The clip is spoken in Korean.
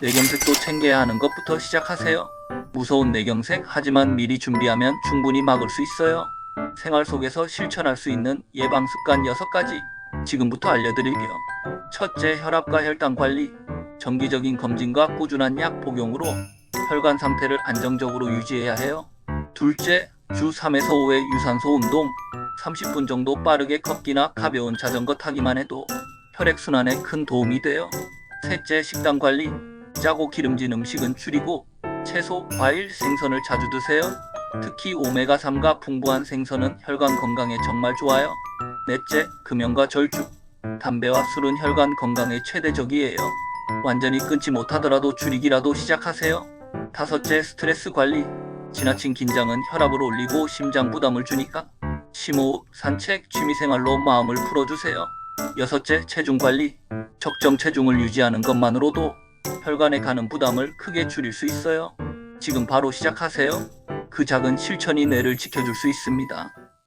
뇌경색도 챙겨야 하는 것부터 시작하세요. 무서운 뇌경색 하지만 미리 준비하면 충분히 막을 수 있어요. 생활 속에서 실천할 수 있는 예방 습관 6가지 지금부터 알려드릴게요. 첫째, 혈압과 혈당 관리. 정기적인 검진과 꾸준한 약 복용으로 혈관 상태를 안정적으로 유지해야 해요. 둘째, 주 3에서 5회 유산소 운동. 30분 정도 빠르게 걷기나 가벼운 자전거 타기만 해도 혈액순환에 큰 도움이 돼요. 셋째, 식단 관리. 짜고 기름진 음식은 줄이고 채소, 과일, 생선을 자주 드세요. 특히 오메가3가 풍부한 생선은 혈관 건강에 정말 좋아요. 넷째, 금연과 절주. 담배와 술은 혈관 건강에 최대적이에요. 완전히 끊지 못하더라도 줄이기라도 시작하세요. 다섯째, 스트레스 관리. 지나친 긴장은 혈압을 올리고 심장 부담을 주니까 심호흡, 산책, 취미생활로 마음을 풀어주세요. 여섯째, 체중 관리. 적정 체중을 유지하는 것만으로도 혈관에 가는 부담을 크게 줄일 수 있어요. 지금 바로 시작하세요. 그 작은 실천이 뇌를 지켜줄 수 있습니다.